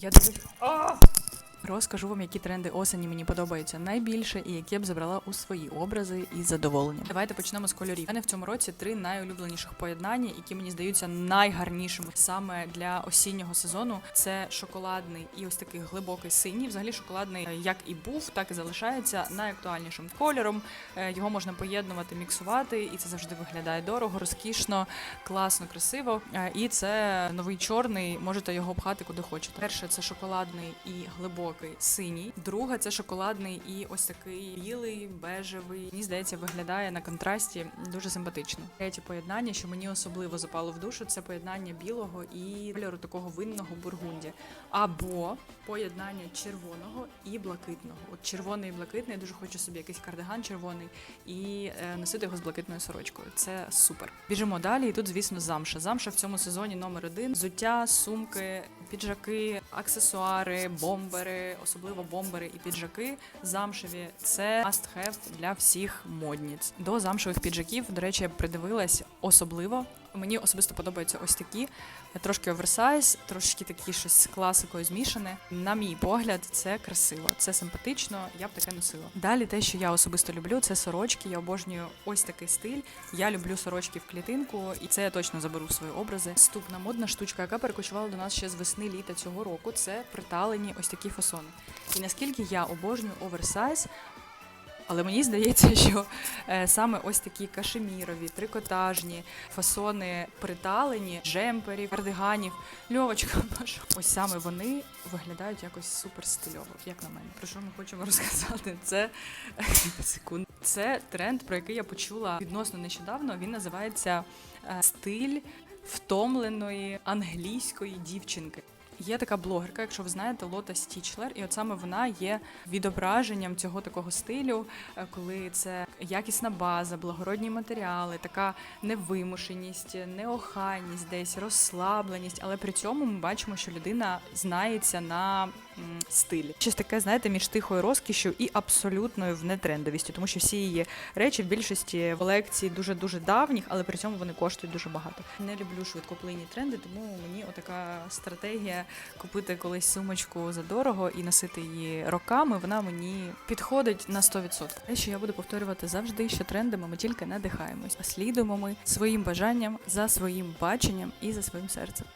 Я дуже розкажу вам, які тренди осені мені подобаються найбільше і які я б забрала у свої образи із задоволенням. Давайте почнемо з кольорів. У мене в цьому році три найулюбленіших поєднання, які мені здаються найгарнішими саме для осіннього сезону. Це шоколадний і ось такий глибокий синій. Взагалі шоколадний, е, як і був, так і залишається найактуальнішим кольором. Е, Його можна поєднувати, міксувати, і це завжди виглядає дорого, розкішно, класно, красиво. Е, І це новий чорний, можете його пхати куди хочете. Перше це шоколадний і глибокий синій. Друга це шоколадний і ось такий білий, бежевий. Мені здається, виглядає на контрасті дуже симпатично. Третє поєднання, що мені особливо запало в душу, це поєднання білого і кольору такого винного бургунді. Або поєднання червоного і блакитного. От червоний і блакитний, я дуже хочу собі якийсь кардиган червоний і е, носити його з блакитною сорочкою. Це супер. Біжимо далі. І тут, звісно, замша. Замша в цьому сезоні номер один: взуття, сумки, піджаки, аксесуари, бомбери, особливо бомбери і піджаки. Замшеві це must have для всіх модниць. До замшевих піджаків, до речі, я придивилась особливо. Мені особисто подобаються ось такі, трошки оверсайз, трошки такі щось з класикою змішане. На мій погляд, це красиво, це симпатично. Я б таке носила. Далі те, що я особисто люблю, це сорочки. Я обожнюю ось такий стиль. Я люблю сорочки в клітинку, і це я точно заберу в свої образи. Наступна модна штучка, яка перекочувала до нас ще з весни літа цього року. Це приталені ось такі фасони. І наскільки я обожнюю оверсайз. Але мені здається, що е, саме ось такі кашемірові, трикотажні фасони приталені, джемперів, кардиганів, льовочка, ось саме вони виглядають якось супер стильово, як на мене. Про що ми хочемо розказати? Це секунд. Це тренд, про який я почула відносно нещодавно. Він називається е, стиль втомленої англійської дівчинки. Є така блогерка, якщо ви знаєте, Лота Стічлер, і от саме вона є відображенням цього такого стилю, е, коли це якісна база, благородні матеріали, така невимушеність, неохайність, десь розслабленість, але при цьому ми бачимо, що людина знається на стилі. Щось таке, знаєте, між тихою розкішю і абсолютною внетрендовістю, тому що всі її речі в більшості колекцій дуже дуже давніх, але при цьому вони коштують дуже багато. Не люблю швидкоплинні тренди, тому мені отака стратегія купити колись сумочку за дорого і носити її роками. Вона мені підходить на 100%. Те, що я буду повторювати завжди, що трендами ми тільки надихаємось, а слідуємо ми своїм бажанням за своїм баченням і за своїм серцем.